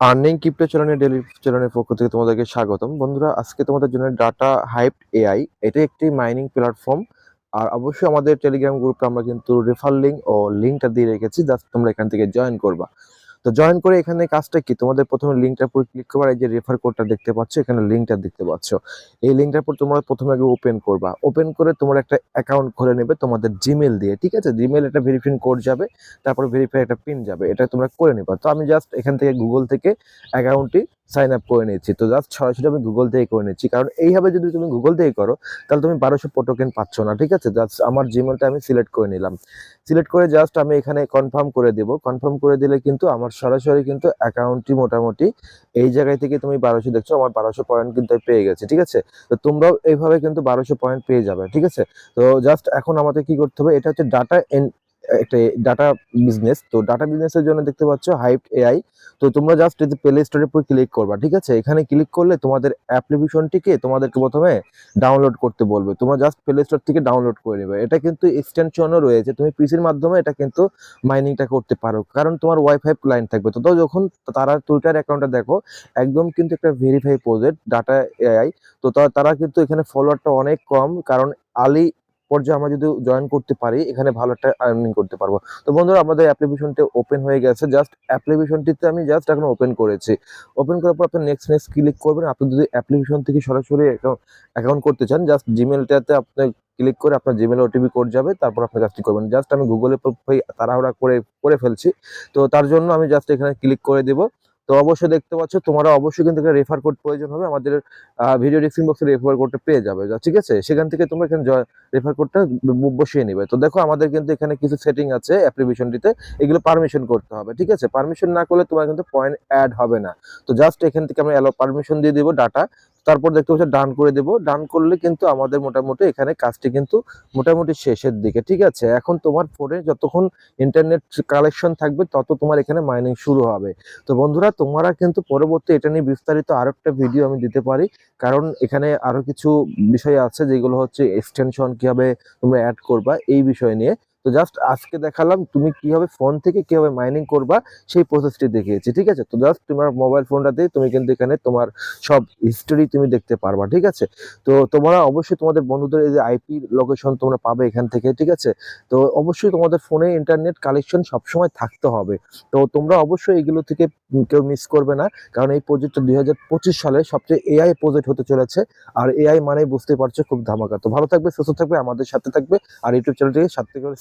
Earning crypto চ্যানেলের daily চ্যানেলের পক্ষ থেকে তোমাদেরকে স্বাগতম। বন্ধুরা, আজকে তোমাদের জন্য ডাটা হাইপ এআই এটা একটি মাইনিং প্ল্যাটফর্ম আর অবশ্যই আমাদের টেলিগ্রাম গ্রুপে আমরা কিন্তু রেফার লিঙ্ক ও লিঙ্কটা দিয়ে রেখেছি জাস্ট তোমরা এখান থেকে জয়েন করবা। তো জয়েন করে এখানে কাজটা কি? তোমাদের প্রথমে লিঙ্কটার উপর ক্লিক করবার এই যে রেফার কোডটা দেখতে পাচ্ছ, এখানে লিঙ্কটা দেখতে পাচ্ছ। এই লিঙ্কটার উপর তোমরা প্রথমে আগে ওপেন করবা। ওপেন করে তোমরা একটা অ্যাকাউন্ট খুলে নেবে তোমাদের জিমেল দিয়ে, ঠিক আছে? জিমেল একটা ভেরিফাই কোড যাবে, তারপর ভেরিফাই একটা পিন যাবে, এটা তোমরা করে নেবা। তো আমি জাস্ট এখান থেকে গুগল থেকে অ্যাকাউন্টটি সাইন আপ করে নিচ্ছি তো জাস্ট সরাসরি আমি গুগল থেকে করে নিচ্ছি। কারণ এইভাবে যদি তুমি গুগল থেকে করো, তাহলে তুমি বারোশো টোকেন পাচ্ছ না, ঠিক আছে? জাস্ট আমার জিমেলটা আমি সিলেক্ট করে নিলাম। সিলেক্ট করে জাস্ট আমি এখানে কনফার্ম করে দেব। কনফার্ম করে দিলে কিন্তু আমার সরাসরি কিন্তু অ্যাকাউন্টটি মোটামুটি এই জায়গায় থেকে তুমি বারোশো দেখছ, আমার বারোশো পয়েন্ট কিন্তু পেয়ে গেছে, ঠিক আছে? তো তোমরাও এইভাবে কিন্তু বারোশো পয়েন্ট পেয়ে যাবে, ঠিক আছে? তো জাস্ট এখন আমাদের কি করতে হবে, এটা হচ্ছে ডাটা একটা ডাটা বিজনেস তো ডাটা বিজনেসের জন্য দেখতে পাচ্ছ হাইপ এআই তো তোমরা জাস্ট এই প্লে স্টোরের উপর ক্লিক করবা, ঠিক আছে? এখানে ক্লিক করলে তোমাদের অ্যাপ্লিকেশনটিকে তোমাদেরকে প্রথমে ডাউনলোড করতে বলবে। তোমরা জাস্ট প্লে স্টোর থেকে ডাউনলোড করে নেবে। এটা কিন্তু এক্সটেনশনও রয়েছে। তুমি পিসির মাধ্যমে এটা কিন্তু মাইনিংটা করতে পারো। কারণ তোমার ওয়াইফাই ক্লায়েন্ট থাকবে। তো যখন তারা টুইটার অ্যাকাউন্টটা দেখো, একদম কিন্তু একটা ভেরিফাই প্রজেক্ট ডাটা এআই তা- তারা কিন্তু এখানে ফলোয়ারটা অনেক কম। কারণ আলি পর্যায়ে আমরা যদি জয়েন করতে পারি, এখানে ভালো একটা আর্নিং করতে পারব। তো বন্ধুরা, আমাদের অ্যাপ্লিকেশনটি ওপেন হয়ে গেছে। জাস্ট অ্যাপ্লিকেশনটিতে আমি জাস্ট এখন ওপেন করেছি। ওপেন করার পর আপনি নেক্সট নেক্সট ক্লিক করবেন। আপনি যদি অ্যাপ্লিকেশন থেকে সরাসরি অ্যাকাউন্ট করতে চান জাস্ট জিমেলটাতে আপনি ক্লিক করে আপনার জিমেল ওটিপি কোড যাবে। তারপর আপনি কাজটি করবেন। জাস্ট আমি গুগলে তাড়াহুড়া করে করে ফেলছি। তো তার জন্য আমি জাস্ট এখানে ক্লিক করে দেব। তো অবশ্যই দেখতে পাচ্ছ, তোমরা অবশ্যই কিন্তু রেফার কোড প্রয়োজন হবে, আমাদের ভিডিও ডিসক্রিপশন বক্সে রেফার কোডটা পেয়ে যাবে। ঠিক আছে? সেখান থেকে তোমরা এখানে রেফার কোডটা বসিয়ে নেবে। তো দেখো, আমাদের কিন্তু এখানে কিছু সেটিং আছে অ্যাপ্লিকেশনটিতে এগুলো পারমিশন করতে হবে, ঠিক আছে? পারমিশন না করলে তোমার কিন্তু পয়েন্ট অ্যাড হবে না। তো জাস্ট এখান থেকে আমি অ্যালো পারমিশন দিয়ে দিব ডাটা তারপর দেখতে পাচ্ছ ডান করে দেবো। ডান করলে কিন্তু আমাদের মোটামুটি এখানে কাজটি কিন্তু মোটামুটি শেষের দিকে, ঠিক আছে? এখন তোমার ফোনে যতক্ষণ ইন্টারনেট কালেকশন থাকবে, তত তোমার এখানে মাইনিং শুরু হবে। তো বন্ধুরা, তোমরা কিন্তু পরবর্তী এটা নিয়ে বিস্তারিত আরও একটা ভিডিও আমি দিতে পারি। কারণ এখানে আরও কিছু বিষয় আছে যেগুলো হচ্ছে এক্সটেনশন কীভাবে তোমরা অ্যাড করবা, এই বিষয় নিয়ে। তো জাস্ট আজকে দেখালাম তুমি কীভাবে ফোন থেকে কীভাবে মাইনিং করবা, সেই প্রসেসটি দেখিয়েছি, ঠিক আছে? তো জাস্ট তোমার মোবাইল ফোনটাতে তুমি কিন্তু এখানে তোমার সব হিস্টোরি তুমি দেখতে পারবা, ঠিক আছে? তো তোমরা অবশ্যই তোমাদের বন্ধুদের এই যে আইপি লোকেশন তোমরা পাবে এখান থেকে, ঠিক আছে? তো অবশ্যই তোমাদের ফোনে ইন্টারনেট কালেকশন সবসময় থাকতে হবে। তো তোমরা অবশ্যই এগুলো থেকে কেউ মিস করবে না, কারণ এই প্রজেক্টটা দুই হাজার পঁচিশ সালে সবচেয়ে এআই প্রজেক্ট হতে চলেছে, আর এআই মানে বুঝতে পারছ খুব ধামাকা। তো ভালো থাকবে, সুস্থ থাকবে, আমাদের সাথে থাকবে, আর ইউটিউব চ্যানেলটিকে সাথে করে